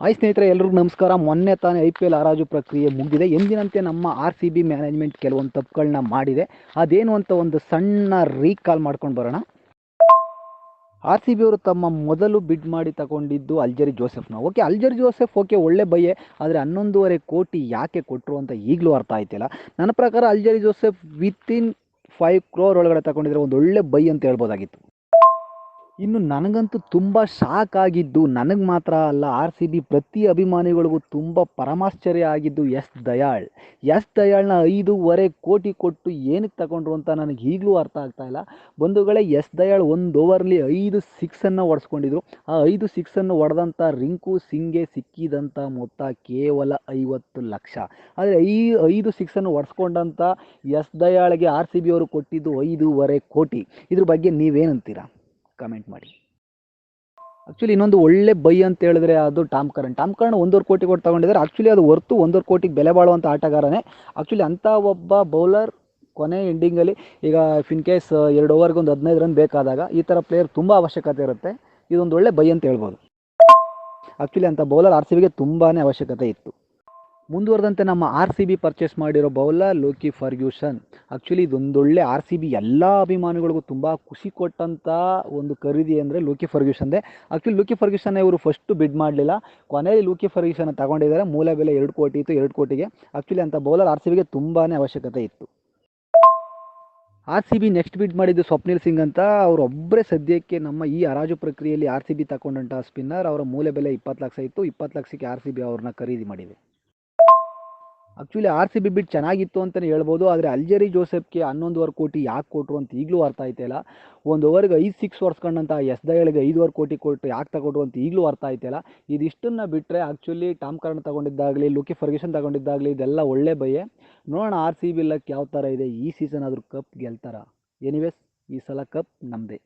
Hi ಸ್ನೇಹಿತರೆ ಎಲ್ಲರಿಗೂ ನಮಸ್ಕಾರ. ಮೊನ್ನೆ ತಾನೇ ಐ ಪಿ ಎಲ್ ಹರಾಜು ಪ್ರಕ್ರಿಯೆ ಮುಗಿದಿದೆ. ಎಂದಿನಂತೆ ನಮ್ಮ ಆರ್ ಸಿ ಬಿ ಮ್ಯಾನೇಜ್ಮೆಂಟ್ ಕೆಲವೊಂದು ತಪ್ಪುಗಳನ್ನ ಮಾಡಿದೆ. ಅದೇನು ಅಂತ ಒಂದು ಸಣ್ಣ ರೀಕಾಲ್ ಮಾಡ್ಕೊಂಡು ಬರೋಣ. ಆರ್ ಸಿ ಬಿ ಅವರು ತಮ್ಮ ಮೊದಲು ಬಿಡ್ ಮಾಡಿ ತಗೊಂಡಿದ್ದು ಅಲ್ಜರಿ ಜೋಸೆಫ್ನ. ಓಕೆ, ಅಲ್ಜರಿ ಜೋಸೆಫ್, ಓಕೆ, ಒಳ್ಳೆ ಬಯ್ಯೆ ಆದರೆ ಹನ್ನೊಂದೂವರೆ ಕೋಟಿ ಯಾಕೆ ಕೊಟ್ಟರು ಅಂತ ಈಗಲೂ ಅರ್ಥ ಆಯ್ತಿಲ್ಲ. ನನ್ನ ಪ್ರಕಾರ Alzarri Joseph within five crore ಒಳಗಡೆ ತಗೊಂಡಿದ್ರೆ ಒಂದು ಒಳ್ಳೆ ಬೈ ಅಂತ ಹೇಳ್ಬೋದಾಗಿತ್ತು. ಇನ್ನು ನನಗಂತೂ ತುಂಬ ಶಾಕ್ ಆಗಿದ್ದು, ನನಗೆ ಮಾತ್ರ ಅಲ್ಲ ಆರ್ ಸಿ ಬಿ ಪ್ರತಿ ಅಭಿಮಾನಿಗಳಿಗೂ ತುಂಬ ಪರಮಾಶ್ಚರ್ಯ ಆಗಿದ್ದು ಎಸ್ ದಯಾಳ್. ಎಸ್ ದಯಾಳ್ನ ಐದೂವರೆ ಕೋಟಿ ಕೊಟ್ಟು ಏನಕ್ಕೆ ತಗೊಂಡ್ರು ಅಂತ ನನಗೆ ಈಗಲೂ ಅರ್ಥ ಆಗ್ತಾ ಇಲ್ಲ. ಬಂಧುಗಳೇ ಎಸ್ ದಯಾಳ್ ಒಂದು ಓವರ್ಲಿ ಐದು ಸಿಕ್ಸನ್ನು ಹೊಡೆಸ್ಕೊಂಡಿದ್ರು. ಆ ಐದು ಸಿಕ್ಸನ್ನು ಹೊಡೆದಂಥ ರಿಂಕು ಸಿಂಗ್ಗೆ ಸಿಕ್ಕಿದಂಥ ಮೊತ್ತ ಕೇವಲ ಐವತ್ತು ಲಕ್ಷ. ಆದರೆ ಐ ಐದು ಸಿಕ್ಸನ್ನು ಹೊಡೆಸ್ಕೊಂಡಂಥ ಎಸ್ ದಯಾಳ್ಗೆ ಆರ್ ಸಿ ಬಿ ಅವರು ಕೊಟ್ಟಿದ್ದು ಐದೂವರೆ ಕೋಟಿ. ಇದ್ರ ಬಗ್ಗೆ ನೀವೇನಂತೀರಾ? ಕಮೆಂಟ್ ಮಾಡಿ. ಆ್ಯಕ್ಚುಲಿ ಇನ್ನೊಂದು ಒಳ್ಳೆ ಬೈ ಅಂತ ಹೇಳಿದ್ರೆ ಅದು ಟಾಮ್ ಕರಣ್ ಟಾಮ್ ಕರಣ್ ಒಂದೂವರೆ ಕೋಟಿ ಕೊಟ್ಟು ತಗೊಂಡಿದ್ದಾರೆ. ಆ್ಯಕ್ಚುಲಿ ಅದು ಹೊರ್ತು ಒಂದೂವರೆ ಕೋಟಿಗೆ ಬೆಲೆ ಬಾಳುವಂಥ ಆಟಗಾರನೇ. ಆ್ಯಕ್ಚುಲಿ ಅಂಥ ಒಬ್ಬ ಬೌಲರ್ ಕೊನೆ ಎಂಡಿಂಗಲ್ಲಿ ಈಗ ಫಿನ್ ಕೇಸ್ ಎರಡು ಓವರ್ಗೆ ಒಂದು ಹದಿನೈದು ರನ್ ಬೇಕಾದಾಗ ಈ ಥರ ಪ್ಲೇಯರ್ ತುಂಬ ಅವಶ್ಯಕತೆ ಇರುತ್ತೆ. ಇದೊಂದು ಒಳ್ಳೆ ಬೈ ಅಂತ ಹೇಳ್ಬೋದು. ಆ್ಯಕ್ಚುಲಿ ಅಂಥ ಬೌಲರ್ ಆರ್ ಸಿ ಬಿಗೆ ತುಂಬಾ ಅವಶ್ಯಕತೆ ಇತ್ತು. ಮುಂದುವರೆದಂತೆ ನಮ್ಮ ಆರ್ ಸಿ ಬಿ ಪರ್ಚೇಸ್ ಮಾಡಿರೋ ಬೌಲರ್ ಲೋಕಿ ಫರ್ಗ್ಯೂಷನ್ ಆ್ಯಕ್ಚುಲಿ ಇದೊಂದೊಳ್ಳೆ ಆರ್ ಸಿ ಬಿ ಎಲ್ಲ ಅಭಿಮಾನಿಗಳಿಗೂ ತುಂಬ ಖುಷಿ ಕೊಟ್ಟಂಥ ಒಂದು ಖರೀದಿ ಅಂದರೆ ಲೋಕಿ ಫರ್ಗ್ಯೂಷನ್ದೇ ಆ್ಯಕ್ಚುಲಿ ಲೋಕಿ ಫರ್ಗ್ಯೂಷನ್ ಇವರು ಫಸ್ಟು ಬಿಡ್ ಮಾಡಲಿಲ್ಲ. ಕೊನೆಯಲ್ಲಿ ಲೋಕಿ ಫರ್ಗ್ಯೂಷನ್ ತಗೊಂಡಿದ್ದಾರೆ. ಮೂಲ ಬೆಲೆ ಎರಡು ಕೋಟಿ ಇತ್ತು, ಎರಡು ಕೋಟಿಗೆ. ಆ್ಯಕ್ಚುಲಿ ಅಂಥ ಬೌಲರ್ ಆರ್ ಸಿ ಬಿಗೆ ತುಂಬಾ ಅವಶ್ಯಕತೆ ಇತ್ತು. ಆರ್ ಸಿ ಬಿ ನೆಕ್ಸ್ಟ್ ಬಿಡ್ ಮಾಡಿದ್ದು ಸ್ವಪ್ನಿಲ್ ಸಿಂಗ್ ಅಂತ. ಅವರೊಬ್ಬರೇ ಸದ್ಯಕ್ಕೆ ನಮ್ಮ ಈ ಹರಾಜು ಪ್ರಕ್ರಿಯೆಯಲ್ಲಿ ಆರ್ ಸಿ ಬಿ ತಗೊಂಡಂಥ ಸ್ಪಿನ್ನರ್ ಅವರ ಮೂಲೆ ಬೆಲೆ ಇಪ್ಪತ್ತು ಲಕ್ಷ ಇತ್ತು. ಇಪ್ಪತ್ತು ಲಕ್ಷಕ್ಕೆ ಆರ್ ಸಿ ಬಿ ಅವ್ರನ್ನ ಖರೀದಿ ಮಾಡಿದೆ. Actually R C B bid ಚೆನ್ನಾಗಿತ್ತು ಅಂತಲೇ ಹೇಳ್ಬೋದು, ಆದರೆ ಅಲ್ಜೆರಿ ಜೋಸೆಫ್ಗೆ ಹನ್ನೊಂದುವರೆ ಕೋಟಿ ಯಾಕೆ ಕೊಟ್ಟರು ಅಂತ ಈಗಲೂ ಅರ್ಥ ಆಯ್ತಿಲ್ಲ ಒಂದು ಓವರ್ಗೆ ಐದು ಸಿಕ್ಸ್ ಹೊಡ್ಸ್ಕೊಂಡಂಥ ಎಸ್ ದಯಾಳಿಗೆ ಐದುವರೆ ಕೋಟಿ ಕೊಟ್ಟು ಯಾಕೆ ತಗೊಂಡ್ರು ಅಂತ ಈಗಲೂ ಅರ್ಥ ಆಯ್ತಿಲ್ಲ ಇದಿಷ್ಟನ್ನು ಬಿಟ್ಟರೆ ಆ್ಯಕ್ಚುಲಿ ಟಾಮ್ ಕರ್ಣ ತಗೊಂಡಿದ್ದಾಗಲಿ ಲುಕಿ ಫರ್ಗೇಷನ್ ತಗೊಂಡಿದ್ದಾಗಲಿ ಇದೆಲ್ಲ ಒಳ್ಳೆ ಬಯ್ಯೆ ನೋಡೋಣ ಆರ್ ಸಿ ಬಿ ಲಕ್ ಯಾವ ಥರ ಇದೆ, ಈ ಸೀಸನ್ ಆದರೂ ಕಪ್ ಗೆಲ್ತಾರ? ಎನಿವೇಸ್ ಈ ಸಲ ಕಪ್ ನಮ್ಮದೇ